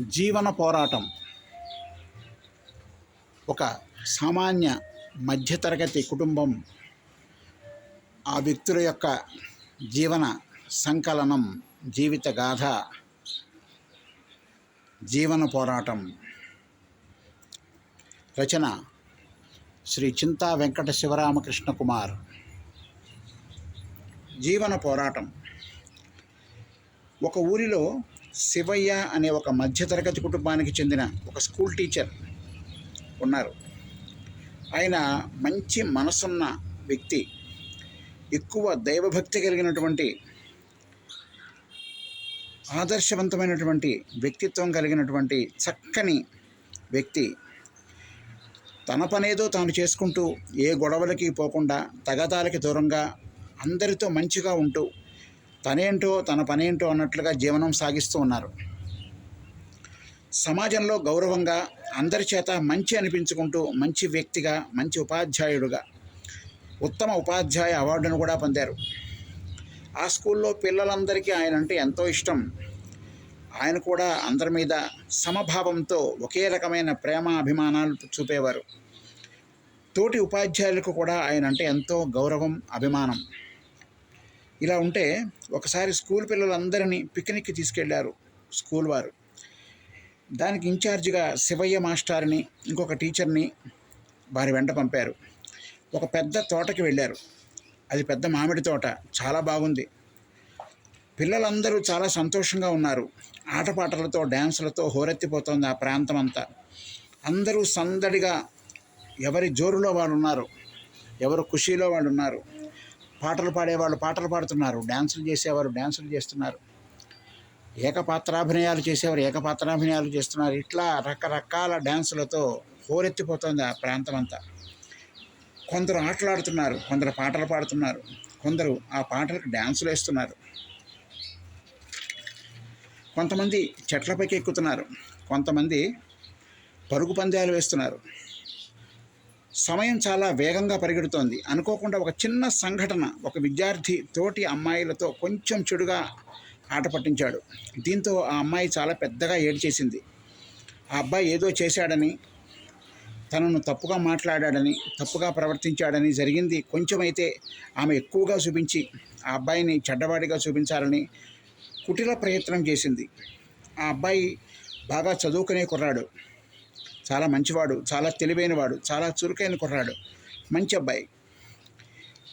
జీవన పోరాటం ఒక సామాన్య మధ్యతరగతి కుటుంబం ఆ వ్యక్తుల యొక్క జీవన సంకలనం జీవిత గాథ జీవన పోరాటం. రచన శ్రీ చింతా వెంకట శివరామకృష్ణ కుమార్. జీవన పోరాటం. ఒక ఊరిలో శివయ్య అనే ఒక మధ్యతరగతి కుటుంబానికి చెందిన ఒక స్కూల్ టీచర్ ఉన్నారు. ఆయన మంచి మనసున్న వ్యక్తి ఎక్కువ దైవభక్తి కలిగినటువంటి ఆదర్శవంతమైనటువంటి వ్యక్తిత్వం కలిగినటువంటి చక్కని వ్యక్తి. తన పనేదో తాను చేసుకుంటూ ఏ గొడవలకి పోకుండా తగదాలకి దూరంగా అందరితో మంచిగా ఉంటూ తనేంటో తన పనేంటో అన్నట్లుగా జీవనం సాగిస్తూ ఉన్నారు. సమాజంలో గౌరవంగా అందరి చేత మంచి అనిపించుకుంటూ మంచి వ్యక్తిగా మంచి ఉపాధ్యాయుడుగా ఉత్తమ ఉపాధ్యాయ అవార్డును కూడా పొందారు. ఆ స్కూల్లో పిల్లలందరికీ ఆయన అంటే ఎంతో ఇష్టం. ఆయన కూడా అందరి మీద సమభావంతో ఒకే రకమైన ప్రేమ అభిమానాలు చూపేవారు. తోటి ఉపాధ్యాయులకు కూడా ఆయన అంటే ఎంతో గౌరవం అభిమానం. ఇలా ఉంటే ఒకసారి స్కూల్ పిల్లలందరినీ పిక్నిక్కి తీసుకెళ్ళారు స్కూల్ వారు. దానికి ఇన్ఛార్జిగా శివయ్య మాస్టార్ని ఇంకొక టీచర్ని వారి వెంట పంపారు. ఒక పెద్ద తోటకి వెళ్ళారు. అది పెద్ద మామిడి తోట చాలా బాగుంది. పిల్లలందరూ చాలా సంతోషంగా ఉన్నారు. ఆటపాటలతో డ్యాన్సులతో హోరెత్తిపోతోంది ఆ ప్రాంతం అంతా అందరూ సందడిగా ఎవరి జోరులో వాళ్ళు ఉన్నారు ఎవరు ఖుషీలో వాళ్ళు ఉన్నారు పాటలు పాడేవాళ్ళు పాటలు పాడుతున్నారు డ్యాన్సులు చేసేవారు డ్యాన్సులు చేస్తున్నారు. ఏకపాత్రాభినయాలు చేసేవారు ఏకపాత్రాభినయాలు చేస్తున్నారు. ఇట్లా రకరకాల డ్యాన్సులతో హోరెత్తిపోతుంది ఆ ప్రాంతం అంతా కొందరు ఆటలాడుతున్నారు కొందరు పాటలు పాడుతున్నారు కొందరు ఆ పాటలకు డ్యాన్సులు వేస్తున్నారు. కొంతమంది చెట్లపైకి ఎక్కుతున్నారు కొంతమంది పరుగు పందాలు వేస్తున్నారు. సమయం చాలా వేగంగా పరిగెడుతోంది. అనుకోకుండా ఒక చిన్న సంఘటన ఒక విద్యార్థి తోటి అమ్మాయిలతో కొంచెం చెడుగా ఆట పట్టించాడు. దీంతో ఆ అమ్మాయి చాలా పెద్దగా ఏడ్చేసింది. ఆ అబ్బాయి ఏదో చేశాడని తనను తప్పుగా మాట్లాడాడని తప్పుగా ప్రవర్తించాడని జరిగింది. కొంచెమైతే ఆమె ఎక్కువగా చూపించి ఆ అబ్బాయిని చెడ్డవాడిగా చూపించాలని కుటిల ప్రయత్నం చేసింది. ఆ అబ్బాయి బాగా చదువుకునే కుర్రాడు. చాలా మంచివాడు చాలా తెలివైనవాడు చాలా చురుకైన కుర్రాడు మంచి అబ్బాయి.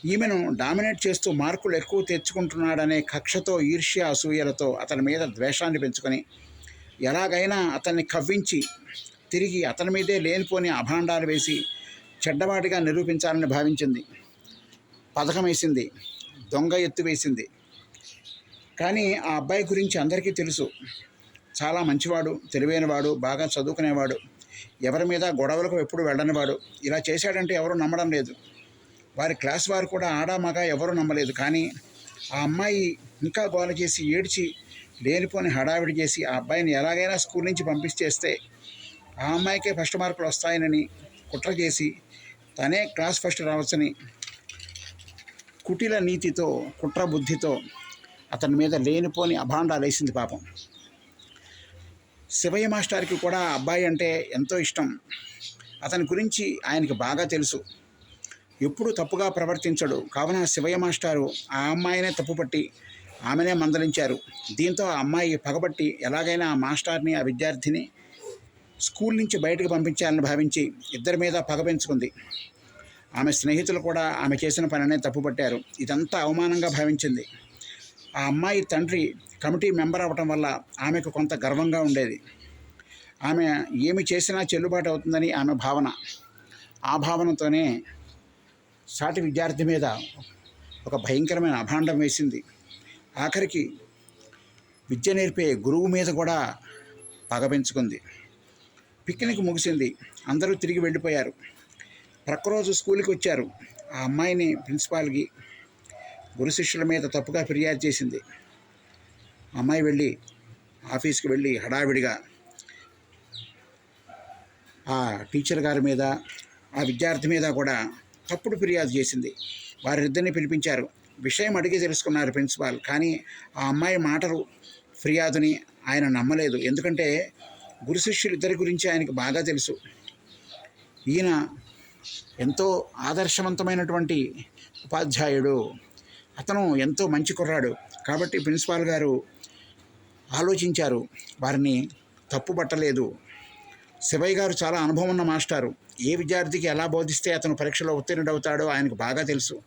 ఈమెను డామినేట్ చేస్తూ మార్కులు ఎక్కువ తెచ్చుకుంటున్నాడనే కక్షతో ఈర్ష్య అసూయలతో అతని మీద ద్వేషాన్ని పెంచుకొని ఎలాగైనా అతన్ని కవ్వించి తిరిగి అతని మీదే లేనిపోని అభాండాలు వేసి చెడ్డవాడిగా నిరూపించాలని భావించింది. పథకం వేసింది దొంగ ఎత్తు వేసింది. కానీ ఆ అబ్బాయి గురించి అందరికీ తెలుసు. చాలా మంచివాడు తెలివైనవాడు బాగా చదువుకునేవాడు. ఎవరి మీద గొడవలకు ఎప్పుడు వెళ్ళనివాడు. ఇలా చేశాడంటే ఎవరు నమ్మడం లేదు. వారి క్లాస్ వారు కూడా ఆడా మగ ఎవరు నమ్మలేదు. కానీ ఆ అమ్మాయి ఇంకా గోల చేసి ఏడ్చి లేనిపోని హడావిడి చేసి ఆ అబ్బాయిని ఎలాగైనా స్కూల్ నుంచి పంపించేస్తే ఆ అమ్మాయికే ఫస్ట్ మార్కులు వస్తాయనని కుట్ర చేసి తనే క్లాస్ ఫస్ట్ రావచ్చని కుటిల నీతితో కుట్ర బుద్ధితో అతని మీద లేనిపోని అభాండాలు వేసింది పాపం. శివయ్య మాస్టర్కి కూడా అబ్బాయి అంటే ఎంతో ఇష్టం. అతని గురించి ఆయనకి బాగా తెలుసు. ఎప్పుడూ తప్పుగా ప్రవర్తించడు. కావున శివయ్య మాస్టారు ఆ అమ్మాయినే తప్పుపట్టి ఆమెనే మందలించారు. దీంతో ఆ అమ్మాయి పగబట్టి ఎలాగైనా ఆ మాస్టార్ని ఆ విద్యార్థిని స్కూల్ నుంచి బయటకు పంపించాలని భావించి ఇద్దరి మీద పగ పెంచుకుంది. ఆమె స్నేహితులు కూడా ఆమె చేసిన పనినే తప్పుపట్టారు. ఇదంతా అవమానంగా భావించింది. ఆ అమ్మాయి తండ్రి కమిటీ మెంబర్ అవ్వటం వల్ల ఆమెకు కొంత గర్వంగా ఉండేది. ఆమె ఏమి చేసినా చెల్లుబాటు అవుతుందని ఆమె భావన. ఆ భావనతోనే సాటి విద్యార్థి మీద ఒక భయంకరమైన అభాండం వేసింది. ఆఖరికి విద్య నేర్పే గురువు మీద కూడా పగ పెంచుకుంది. పిక్నిక్ ముగిసింది. అందరూ తిరిగి వెళ్ళిపోయారు. ప్రక్కరోజు స్కూల్కి వచ్చారు. ఆ అమ్మాయిని ప్రిన్సిపాల్కి గురు శిష్యుల మీద తప్పుగా ఫిర్యాదు చేసింది. అమ్మాయి వెళ్ళి ఆఫీస్కి వెళ్ళి హడావిడిగా ఆ టీచర్ గారి మీద ఆ విద్యార్థి మీద కూడా తప్పుడు ఫిర్యాదు చేసింది. వారిద్దరిని పిలిపించారు. విషయం అడిగి తెలుసుకున్నారు ప్రిన్సిపాల్. కానీ ఆ అమ్మాయి మాటలు ఫిర్యాదుని ఆయన నమ్మలేదు. ఎందుకంటే గురు శిష్యులిద్దరి గురించి ఆయనకు బాగా తెలుసు. ఈయన ఎంతో ఆదర్శవంతమైనటువంటి ఉపాధ్యాయుడు. అతను ఎంతో మంచి కుర్రాడు. కాబట్టి ప్రిన్సిపాల్ గారు ఆలోచించారు. వారిని తప్పుపట్టలేదు శివయ్య గారు చాలా అనుభవం ఉన్న మాస్టారు. ఏ విద్యార్థికి ఎలా బోధిస్తే అతను పరీక్షలో ఉత్తీర్ణుడవుతాడో ఆయనకు బాగా తెలుసు.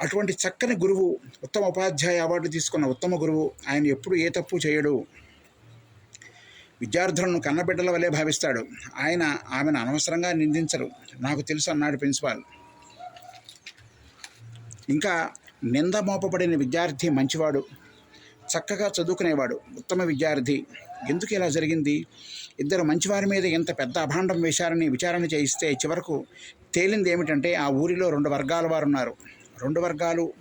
అటువంటి చక్కని గురువు ఉత్తమ ఉపాధ్యాయ అవార్డు తీసుకున్న ఉత్తమ గురువు ఆయన ఎప్పుడు ఏ తప్పు చేయడు. విద్యార్థులను కన్నబిడ్డల వలె భావిస్తాడు. ఆయన ఆమెను అనవసరంగా నిందించరు. నాకు తెలుసు అన్నాడు ప్రిన్సిపాల్. ఇంకా నింద మోపబడిన విద్యార్థి మంచివాడు చక్కగా చదువుకునేవాడు ఉత్తమ విద్యార్థి. ఎందుకు ఇలా జరిగింది? ఇద్దరు మంచివారి మీద ఇంత పెద్ద అభాండం వేశారని విచారణ చేయిస్తే చివరకు తేలింది ఏమిటంటే ఆ ఊరిలో రెండు వర్గాల వారు ఉన్నారు రెండు వర్గాలు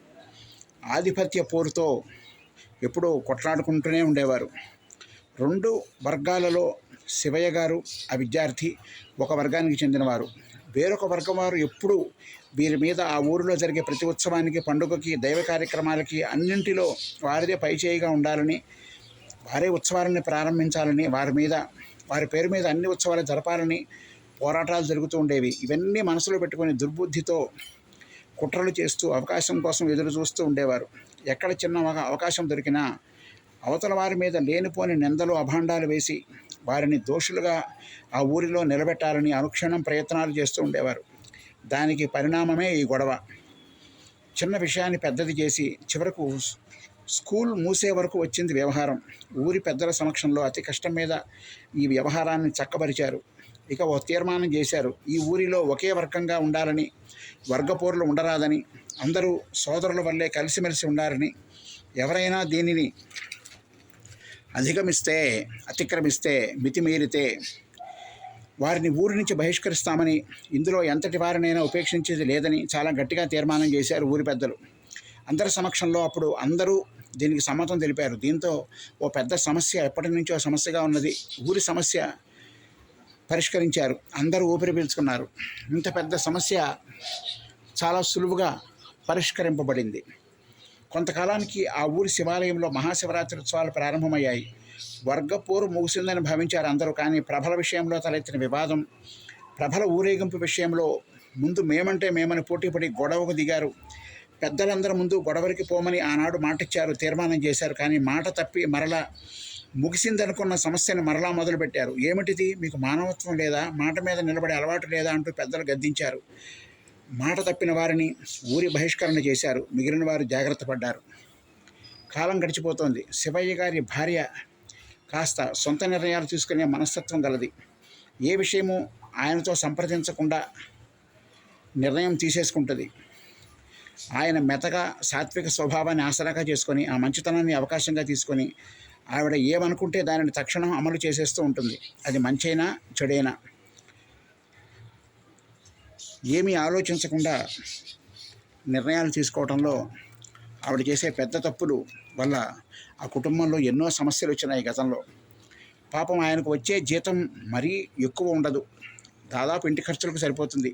ఆధిపత్య పోరుతో ఎప్పుడూ కొట్లాడుకుంటూనే ఉండేవారు. రెండు వర్గాలలో శివయ్య గారు ఆ విద్యార్థి ఒక వర్గానికి చెందినవారు. వేరొక వర్గం వారు ఎప్పుడూ వీరి మీద ఆ ఊరిలో జరిగే ప్రతి ఉత్సవానికి పండుగకి దైవ కార్యక్రమాలకి అన్నింటిలో వారిదే పైచేయిగా ఉండాలని వారే ఉత్సవాలని ప్రారంభించాలని వారి మీద వారి పేరు మీద అన్ని ఉత్సవాలు జరపాలని పోరాటాలు జరుగుతూ ఉండేవి. ఇవన్నీ మనసులో పెట్టుకొని దుర్బుద్ధితో కుట్రలు చేస్తూ అవకాశం కోసం ఎదురు చూస్తూ ఉండేవారు. ఎక్కడ చిన్న ఒక అవకాశం దొరికినా అవతల వారి మీద లేనిపోని నిందలు అభాండాలు వేసి వారిని దోషులుగా ఆ ఊరిలో నిలబెట్టాలని అనుక్షణం ప్రయత్నాలు చేస్తూ ఉండేవారు. దానికి పరిణామమే ఈ గొడవ. చిన్న విషయాన్ని పెద్దది చేసి చివరకు స్కూల్ మూసే వరకు వచ్చింది వ్యవహారం. ఊరి పెద్దల సమక్షంలో అతి కష్టం మీద ఈ వ్యవహారాన్ని చక్కబరిచారు. ఇక ఓ తీర్మానం చేశారు. ఈ ఊరిలో ఒకే వర్గంగా ఉండాలని వర్గపోరులు ఉండరాదని అందరూ సోదరుల వల్లే కలిసిమెలిసి ఉండాలని ఎవరైనా దీనిని అధిగమిస్తే అతిక్రమిస్తే మితిమీరితే వారిని ఊరి నుంచి బహిష్కరిస్తామని ఇందులో ఎంతటి వారినైనా ఉపేక్షించేది లేదని చాలా గట్టిగా తీర్మానం చేశారు ఊరి పెద్దలు. అందరి సమక్షంలో అప్పుడు అందరూ దీనికి సమ్మతం తెలిపారు. దీంతో ఓ పెద్ద సమస్య ఎప్పటి నుంచో సమస్యగా ఉన్నది. ఊరి సమస్య పరిష్కరించారు. అందరూ ఊపిరి పీల్చుకున్నారు. ఇంత పెద్ద సమస్య చాలా సులువుగా పరిష్కరింపబడింది. కొంతకాలానికి ఆ ఊరి శివాలయంలో మహాశివరాత్రి ఉత్సవాలు ప్రారంభమయ్యాయి. వర్గపోరు ముగిసిందని భావించారు అందరూ కానీ ప్రభల విషయంలో తలెత్తిన వివాదం ప్రభల ఊరేగింపు విషయంలో ముందు మేమంటే మేమని పోటీపడి గొడవకు దిగారు. పెద్దలందరి ముందు గొడవలకి పోమని ఆనాడు మాటిచ్చారు తీర్మానం చేశారు కానీ మాట తప్పి మరలా ముగిసిందనుకున్న సమస్యను మరలా మొదలుపెట్టారు. ఏమిటిది? మీకు మానవత్వం లేదా? మాట మీద నిలబడే అలవాటు లేదా? అంటూ పెద్దలు గద్దించారు. మాట తప్పిన వారిని ఊరి బహిష్కరణ చేశారు. మిగిలిన వారు జాగ్రత్త పడ్డారు. కాలం గడిచిపోతోంది. శివయ్య గారి భార్య కాస్త సొంత నిర్ణయాలు తీసుకునే మనస్తత్వం గలది. ఏ విషయము ఆయనతో సంప్రదించకుండా నిర్ణయం తీసేసుకుంటుంది. ఆయన మెతగా సాత్విక స్వభావాన్ని ఆసరాగా చేసుకొని ఆ మంచితనాన్ని అవకాశంగా తీసుకొని ఆవిడ ఏమనుకుంటే దానిని తక్షణం అమలు చేసేస్తూ ఉంటుంది. అది మంచైనా చెడైనా. ఏమీ ఆలోచించకుండా నిర్ణయాలు తీసుకోవడంలో ఆవిడ చేసే పెద్ద తప్పులు వల్ల ఆ కుటుంబంలో ఎన్నో సమస్యలు వచ్చినాయి గతంలో. పాపం ఆయనకు వచ్చే జీతం మరీ ఎక్కువ ఉండదు. దాదాపు ఇంటి ఖర్చులకు సరిపోతుంది.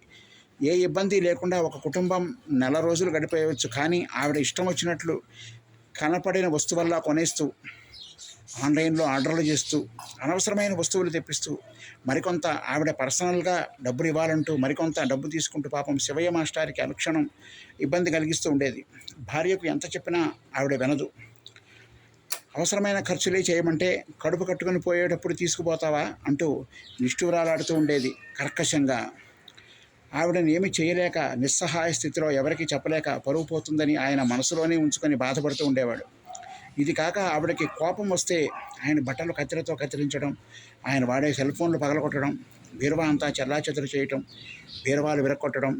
ఏ ఇబ్బంది లేకుండా ఒక కుటుంబం నెల రోజులు గడిపేయవచ్చు. కానీ ఆవిడ ఇష్టం వచ్చినట్లు కనపడిన వస్తువల్లా కొనేస్తూ ఆన్లైన్లో ఆర్డర్లు చేస్తూ అనవసరమైన వస్తువులు తెప్పిస్తూ మరికొంత ఆవిడ పర్సనల్గా డబ్బులు ఇవ్వాలంటూ మరికొంత డబ్బు తీసుకుంటూ పాపం శివయ్య మాస్టారికి అనుక్షణం ఇబ్బంది కలిగిస్తూ ఉండేది. భార్యకు ఎంత చెప్పినా ఆవిడ వినదు. అవసరమైన ఖర్చులే చేయమంటే కడుపు కట్టుకుని పోయేటప్పుడు తీసుకుపోతావా అంటూ నిష్ఠూరాలాడుతూ ఉండేది కర్కశంగా. ఆవిడని ఏమి చేయలేక నిస్సహాయ స్థితిలో ఎవరికి చెప్పలేక పరువు పోతుందని ఆయన మనసులోనే ఉంచుకొని బాధపడుతూ ఉండేవాడు. ఇది కాక ఆవిడకి కోపం వస్తే ఆయన బట్టలు కత్తిరతో కత్తిరించడం ఆయన వాడే సెల్ ఫోన్లు పగలగొట్టడం బీరువా అంతా చెల్లాచెదురు చేయటం బీరువాలు విరక్కొట్టడం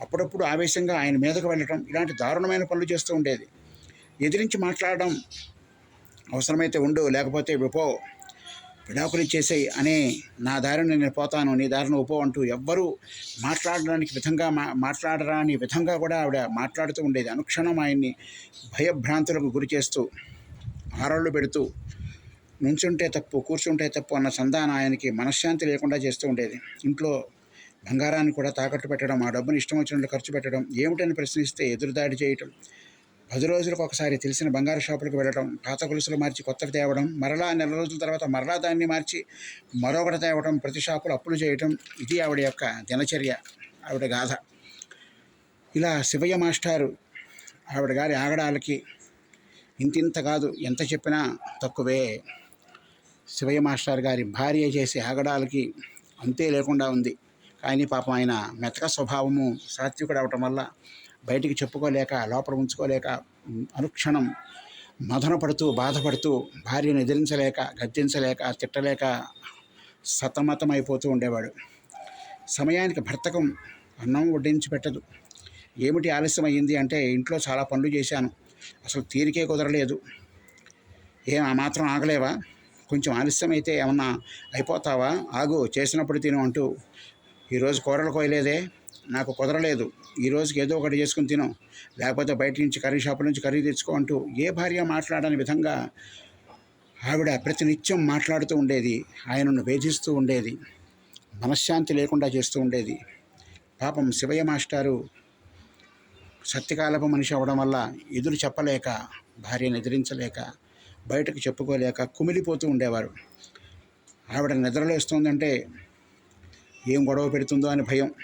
అప్పుడప్పుడు ఆవేశంగా ఆయన మీదకు వెళ్ళటం ఇలాంటి దారుణమైన పనులు చేస్తూ ఉండేది. ఎదిరించి మాట్లాడడం అవసరమైతే ఉండు లేకపోతే విపో విడాకులు ఇచ్చేసేయి అనే నా దారిని నేను పోతాను నీ దారిని ఉపో అంటూ ఎవ్వరూ మాట్లాడడానికి విధంగా మా మాట్లాడరాని విధంగా కూడా ఆవిడ మాట్లాడుతూ ఉండేది. అనుక్షణం ఆయన్ని భయభ్రాంతులకు గురి చేస్తూ ఆరళ్ళు పెడుతూ నుంచుంటే తప్పు కూర్చుంటే తప్పు అన్న సంధానం ఆయనకి మనశ్శాంతి లేకుండా చేస్తూ ఉండేది. ఇంట్లో బంగారాన్ని కూడా తాకట్టు పెట్టడం ఆ డబ్బుని ఇష్టం వచ్చినట్లు ఖర్చు పెట్టడం ఏమిటని ప్రశ్నిస్తే ఎదురుదాడి చేయటం పది రోజులకు ఒకసారి తెలిసిన బంగారు షాపులకు వెళ్ళడం పాత గొలుసులు మార్చి కొత్తవి తేవడం మరలా నెల రోజుల తర్వాత మరలా దాన్ని మార్చి మరొకటి తేవడం ప్రతి షాపులు అప్పులు చేయడం ఇది ఆవిడ యొక్క దినచర్య ఆవిడ గాథ. ఇలా శివయ్య మాస్టారు ఆవిడ గారి ఆగడాలకి ఇంతింత కాదు ఎంత చెప్పినా తక్కువే. శివయ్య మాస్టర్ గారి భార్య చేసే ఆగడాలకి అంతే లేకుండా ఉంది. కానీ పాపం ఆయన మెతక స్వభావము సాత్వికుడు అవటం వల్ల బయటికి చెప్పుకోలేక లోపల ఉంచుకోలేక అనుక్షణం మదన పడుతూ బాధపడుతూ భార్యను ఎదిరించలేక గద్దించలేక తిట్టలేక సతమతమైపోతూ ఉండేవాడు. సమయానికి భర్తకం అన్నం వడ్డించి పెట్టదు. ఏమిటి ఆలస్యం అయ్యింది అంటే ఇంట్లో చాలా పనులు చేశాను. అసలు తీరికే కుదరలేదు. ఏం ఆ మాత్రం ఆగలేవా? కొంచెం ఆలస్యం అయితే ఏమన్నా అయిపోతావా? ఆగు చేసినప్పుడు తిను అంటూ ఈరోజు కూరలు కోయలేదే? నాకు కుదరలేదు. ఈ రోజుకి ఏదో ఒకటి చేసుకుని తినం. లేకపోతే బయట నుంచి కర్రీ షాపు నుంచి కర్రీ తెచ్చుకో అంటూ ఏ భార్య మాట్లాడని విధంగా ఆవిడ ప్రతినిత్యం మాట్లాడుతూ ఉండేది. ఆయనను వేధిస్తూ ఉండేది. మనశ్శాంతి లేకుండా చేస్తూ ఉండేది. పాపం శివయ్య మాస్టారు సత్యకాలపు మనిషి అవడం వల్ల ఎదురు చెప్పలేక భార్యను ఎదిరించలేక బయటకు చెప్పుకోలేక కుమిలిపోతూ ఉండేవారు. ఆవిడ నిద్రలేస్తుందంటే ఏం గొడవ పెడుతుందో అని భయం.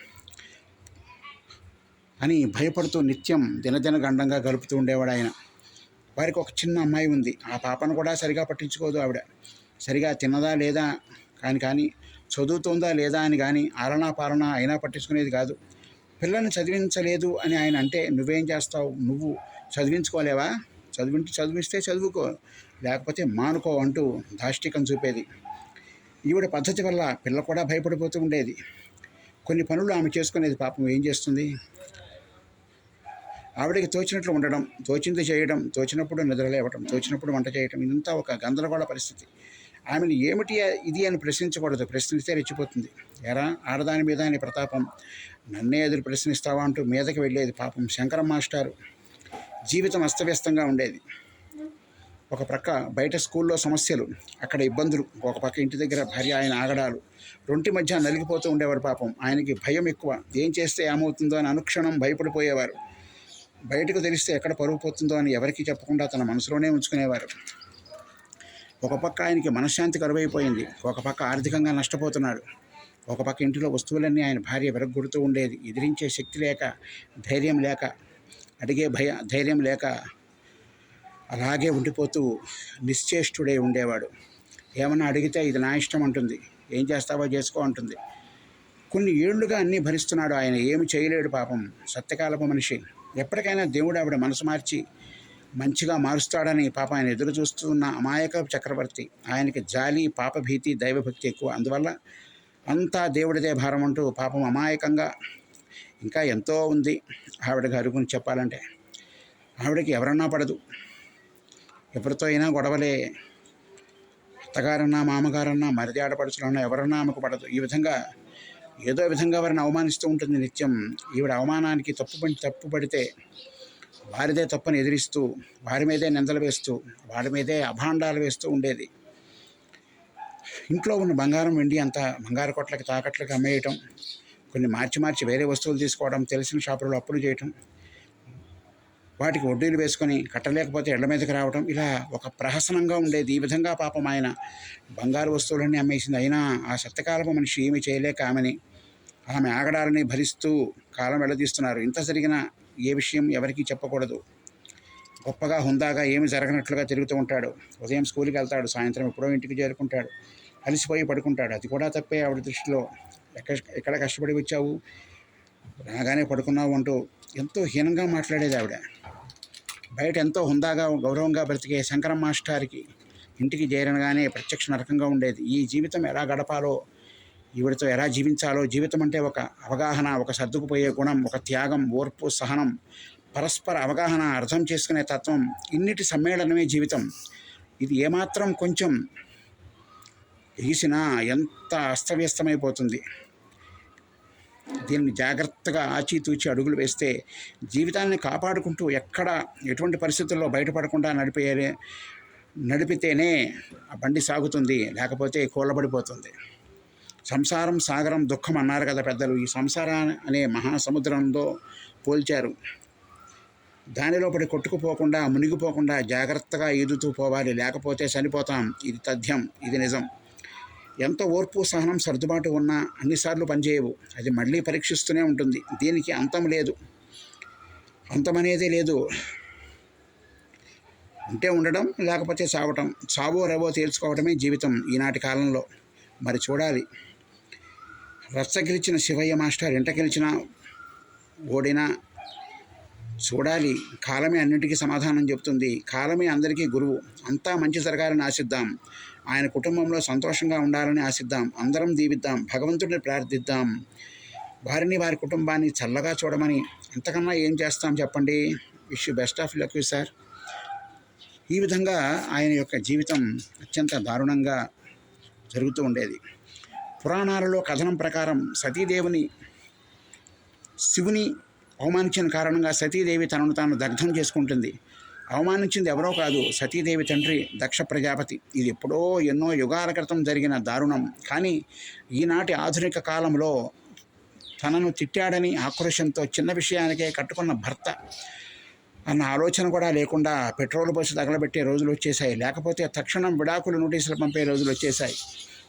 అని భయపడుతూ నిత్యం దినదిన గండంగా గలుపుతూ ఉండేవాడు ఆయన. వారికి ఒక చిన్న అమ్మాయి ఉంది. ఆ పాపను కూడా సరిగా పట్టించుకోదు ఆవిడ. సరిగా తిన్నదా లేదా కానీ కానీ చదువుతుందా లేదా అని కానీ ఆలనా పాలనా అయినా పట్టించుకునేది కాదు. పిల్లల్ని చదివించలేదు అని ఆయన అంటే నువ్వేం చేస్తావు? నువ్వు చదివించుకోలేవా? చదివించి చదివిస్తే చదువుకో. లేకపోతే మానుకో అంటూ దాష్టికం చూపేది. ఈవిడ పద్ధతి వల్ల పిల్ల కూడా భయపడిపోతూ ఉండేది. కొన్ని పనులు ఆమె చేసుకునేది పాపం. ఏం చేస్తుంది? ఆవిడకి తోచినట్లు ఉండడం తోచింది చేయడం తోచినప్పుడు నిద్రలేవటం తోచినప్పుడు వంట చేయటం ఇదంతా ఒక గందరగోళ పరిస్థితి. ఆమెను ఏమిటి ఇది అని ప్రశ్నించకూడదు. ప్రశ్నిస్తే రెచ్చిపోతుంది. ఎరా ఆడదాని మీద అని ప్రతాపం. నన్నే ఎదురు ప్రశ్నిస్తావా అంటూ మీదకి వెళ్ళేది పాపం శంకర మాస్టారు. జీవితం అస్తవ్యస్తంగా ఉండేది. ఒక ప్రక్క బయట స్కూల్లో సమస్యలు అక్కడ ఇబ్బందులు ఒక పక్క ఇంటి దగ్గర భార్య ఆయన ఆగడాలు. రొంటి మధ్య నలిగిపోతూ ఉండేవారు పాపం. ఆయనకి భయం ఎక్కువ. ఏం చేస్తే ఏమవుతుందో అని అనుక్షణం భయపడిపోయేవారు. బయటకు తెలిస్తే ఎక్కడ పరుగు పోతుందో అని ఎవరికీ చెప్పకుండా తన మనసులోనే ఉంచుకునేవారు. ఒక పక్క ఆయనకి మనశ్శాంతి కరువైపోయింది. ఒక పక్క ఆర్థికంగా నష్టపోతున్నాడు. ఒక పక్క ఇంటిలో వస్తువులన్నీ ఆయన భార్య విరగ్గొడుతూ ఉండేది. ఎదిరించే శక్తి లేక ధైర్యం లేక అడిగే భయ ధైర్యం లేక అలాగే ఉండిపోతూ నిశ్చేష్టుడై ఉండేవాడు. ఏమన్నా అడిగితే ఇది నా ఇష్టం అంటుంది. ఏం చేస్తావో చేసుకో అంటుంది. కొన్ని ఏళ్ళుగా అన్నీ భరిస్తున్నాడు. ఆయన ఏమి చేయలేడు పాపం. సత్యకాలపు మనిషి. ఎప్పటికైనా దేవుడు ఆవిడ మనసు మార్చి మంచిగా మారుస్తాడని పాప ఆయన ఎదురు చూస్తున్న అమాయక చక్రవర్తి. ఆయనకి జాలి పాపభీతి దైవభక్తి ఎక్కువ. అందువల్ల అంతా దేవుడిదే భారం అంటూ పాపం అమాయకంగా ఇంకా ఎంతో ఉంది. ఆవిడ గారి గురించి చెప్పాలంటే ఆవిడకి ఎవరన్నా పడదు. ఎవరితో అయినా గొడవలే. అత్తగారన్నా మామగారన్నా మరిది ఆడపడుచులన్నా ఎవరన్నా ఆమెకు పడదు. ఈ విధంగా ఏదో విధంగా వారిని అవమానిస్తూ ఉంటుంది నిత్యం. ఈవిడ అవమానానికి తప్పుపడి తప్పు పడితే వారిదే తప్పని ఎదిరిస్తూ వారి మీదే నిందలు వేస్తూ వారి మీదే అభాండాలు వేస్తూ ఉండేది. ఇంట్లో ఉన్న బంగారం వెండి అంతా బంగారు కొట్లకి తాకట్లకి అమ్మేయటం కొన్ని మార్చి మార్చి వేరే వస్తువులు తీసుకోవడం తెలిసిన షాపులలో అప్పులు చేయటం వాటికి వడ్డీలు వేసుకొని కట్టలేకపోతే ఇళ్ళ మీదకి రావడం ఇలా ఒక ప్రహసనంగా ఉండేది. ఈ విధంగా పాపం ఆయన బంగారు వస్తువులన్నీ అమ్మేసింది. అయినా ఆ సత్యకాలపు మనిషి ఏమి చేయలేక ఆమెని ఆమె ఆగడాలని భరిస్తూ కాలం వెళ్ళదీస్తున్నారు. ఇంత జరిగినా ఏ విషయం ఎవరికీ చెప్పకూడదు. గొప్పగా హుందాగా ఏమి జరగనట్లుగా తిరుగుతూ ఉంటాడు. ఉదయం స్కూల్కి వెళ్తాడు సాయంత్రం ఎప్పుడో ఇంటికి చేరుకుంటాడు. అలసిపోయి పడుకుంటాడు. అది కూడా తప్పే ఆవిడ దృష్టిలో. ఎక్కడ ఎక్కడ కష్టపడి వచ్చావు? రాగానే పడుకున్నావు అంటూ ఎంతో హీనంగా మాట్లాడేది ఆవిడ. బయట ఎంతో హుందాగా గౌరవంగా బ్రతికే శంకరం మాస్టార్కి ఇంటికి చేరనగానే ప్రత్యక్ష నరకంగా ఉండేది. ఈ జీవితం ఎలా గడపాలో ఈవిడితో ఎలా జీవించాలో జీవితం అంటే ఒక అవగాహన ఒక సర్దుకుపోయే గుణం ఒక త్యాగం ఓర్పు సహనం పరస్పర అవగాహన అర్థం చేసుకునే తత్వం ఇన్నిటి సమ్మేళనమే జీవితం. ఇది ఏమాత్రం కొంచెం ఎగిసినా ఎంత అస్తవ్యస్తమైపోతుంది. దీన్ని జాగ్రత్తగా ఆచితూచి అడుగులు వేస్తే జీవితాన్ని కాపాడుకుంటూ ఎక్కడ ఎటువంటి పరిస్థితుల్లో బయటపడకుండా నడిపే నడిపితేనే ఆ బండి సాగుతుంది లేకపోతే కూలబడిపోతుంది. సంసారం సాగరం దుఃఖం అన్నారు కదా పెద్దలు. ఈ సంసార అనే మహాసముద్రంతో పోల్చారు. దానిలో పడి కొట్టుకుపోకుండా మునిగిపోకుండా జాగ్రత్తగా ఈదుతూ పోవాలి. లేకపోతే చనిపోతాం. ఇది తథ్యం. ఇది నిజం. ఎంత ఓర్పు సహనం సర్దుబాటు ఉన్నా అన్నిసార్లు పనిచేయవు. అది మళ్ళీ పరీక్షిస్తూనే ఉంటుంది. దీనికి అంతం లేదు. అంతం లేదు. ఉంటే ఉండడం లేకపోతే చావటం చావో రవో తేల్చుకోవడమే జీవితం ఈనాటి కాలంలో. మరి చూడాలి. రచ్చగిలిచిన శివయ్య మాస్టర్ ఎంట గెలిచిన ఓడినా చూడాలి. కాలమే అన్నింటికీ సమాధానం చెప్తుంది కాలమే అందరికీ గురువు. అంతా మంచి జరగాలని ఆశిద్దాం. ఆయన కుటుంబంలో సంతోషంగా ఉండాలని ఆశిద్దాం. అందరం దీవిద్దాం. భగవంతుడిని ప్రార్థిద్దాం. వారిని వారి కుటుంబాన్ని చల్లగా చూడమని అంతకన్నా ఏం చేస్తాం చెప్పండి? Wish best of luck sir ఈ విధంగా ఆయన యొక్క జీవితం అత్యంత దారుణంగా జరుగుతూ ఉండేది. పురాణాలలో కథనం ప్రకారం సతీదేవిని శివుని అవమానించిన కారణంగా సతీదేవి తనను తాను దగ్ధం చేసుకుంటుంది. అవమానించింది ఎవరో కాదు సతీదేవి తండ్రి దక్ష ప్రజాపతి. ఇది ఎప్పుడో ఎన్నో యుగాల క్రితం జరిగిన దారుణం. కానీ ఈనాటి ఆధునిక కాలంలో తనను తిట్టాడని ఆక్రోషంతో చిన్న విషయానికే కట్టుకున్న భర్త అన్న ఆలోచన కూడా లేకుండా పెట్రోల్ బస్సు తగలబెట్టే రోజులు వచ్చేసాయి లేకపోతే తక్షణం విడాకులు నోటీసులు పంపే రోజులు వచ్చేసాయి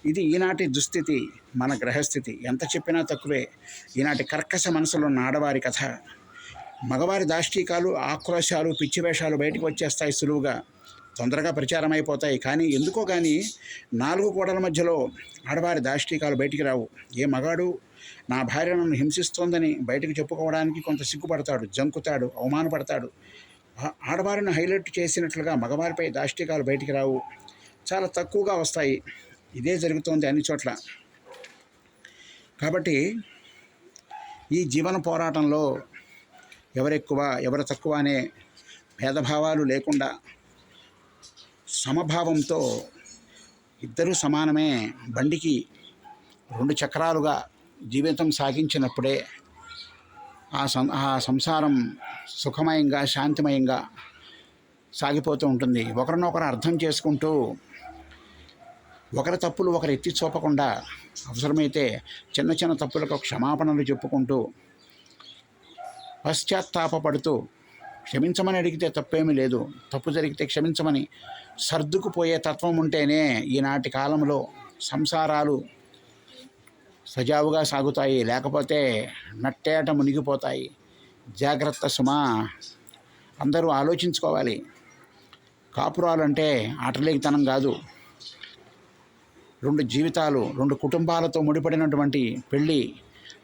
ఇది ఈనాటి దుస్థితి మన గ్రహస్థితి. ఎంత చెప్పినా తక్కువే. ఈనాటి కర్కశ మనసులో ఉన్న ఆడవారి కథ. మగవారి దాష్టీకాలు ఆక్రోశాలు పిచ్చివేషాలు బయటకు వచ్చేస్తాయి సులువుగా. తొందరగా ప్రచారం అయిపోతాయి కానీ ఎందుకో కానీ నాలుగు కోడల మధ్యలో ఆడవారి దాష్టీకాలు బయటికి రావు. ఏ మగాడు నా భార్య నన్ను హింసిస్తోందని బయటకు చెప్పుకోవడానికి కొంత సిగ్గుపడతాడు జంకుతాడు అవమానపడతాడు. ఆడవారిని హైలైట్ చేసినట్లుగా మగవారిపై దాష్టికాలు బయటికి రావు. చాలా తక్కువగా వస్తాయి. ఇదే జరుగుతోంది అన్ని చోట్ల. కాబట్టి ఈ జీవన పోరాటంలో ఎవరెక్కువ ఎవరు తక్కువ అనే భేదభావాలు లేకుండా సమభావంతో ఇద్దరూ సమానమే బండికి రెండు చక్రాలుగా జీవితం సాగించినప్పుడే ఆ సం ఆ సంసారం సుఖమయంగా శాంతిమయంగా సాగిపోతూ ఉంటుంది. ఒకరినొకరు అర్థం చేసుకుంటూ ఒకరి తప్పులు ఒకరు ఎత్తి చూపకుండా అవసరమైతే చిన్న చిన్న తప్పులకు క్షమాపణలు చెప్పుకుంటూ పశ్చాత్తాపపడుతూ క్షమించమని అడిగితే తప్పేమీ లేదు. తప్పు జరిగితే క్షమించమని సర్దుకుపోయే తత్వం ఉంటేనే ఈనాటి కాలంలో సంసారాలు సజావుగా సాగుతాయి. లేకపోతే నట్టేట మునిగిపోతాయి. జాగ్రత్త సుమా. అందరూ ఆలోచించుకోవాలి. కాపురాలు అంటే కాదు. రెండు జీవితాలు రెండు కుటుంబాలతో ముడిపడినటువంటి పెళ్ళి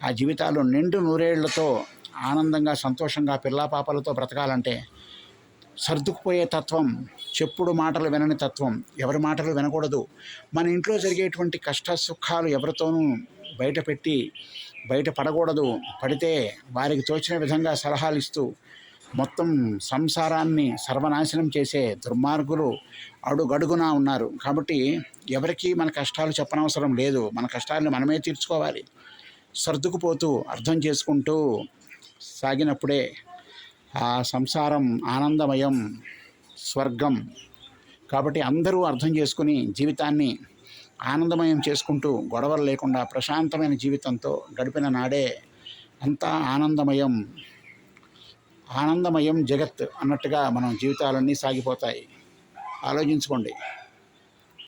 ఆ జీవితాలు నిండు నూరేళ్ళతో ఆనందంగా సంతోషంగా పిల్లాపాపలతో బ్రతకాలంటే సర్దుకుపోయే తత్వం చెప్పుడు మాటలు వినని తత్వం ఎవరి మాటలు వినకూడదు. మన ఇంట్లో జరిగేటువంటి కష్ట సుఖాలు ఎవరితోనూ బయట పెట్టి బయట పడకూడదు. పడితే వారికి తోచిన విధంగా సలహాలు ఇస్తూ మొత్తం సంసారాన్ని సర్వనాశనం చేసే దుర్మార్గులు అడుగడుగునా ఉన్నారు. కాబట్టి ఎవరికి మన కష్టాలు చెప్పనవసరం లేదు. మన కష్టాలను మనమే తీర్చుకోవాలి. సర్దుకుపోతూ అర్థం చేసుకుంటూ సాగినప్పుడే ఆ సంసారం ఆనందమయం స్వర్గం. కాబట్టి అందరూ అర్థం చేసుకుని జీవితాన్ని ఆనందమయం చేసుకుంటూ గొడవలు లేకుండా ప్రశాంతమైన జీవితంతో గడిపిన నాడే అంతా ఆనందమయం ఆనందమయం జగత్ అన్నట్టుగా మనం జీవితాలన్నీ సాగిపోతాయి. ఆలోచించుకోండి.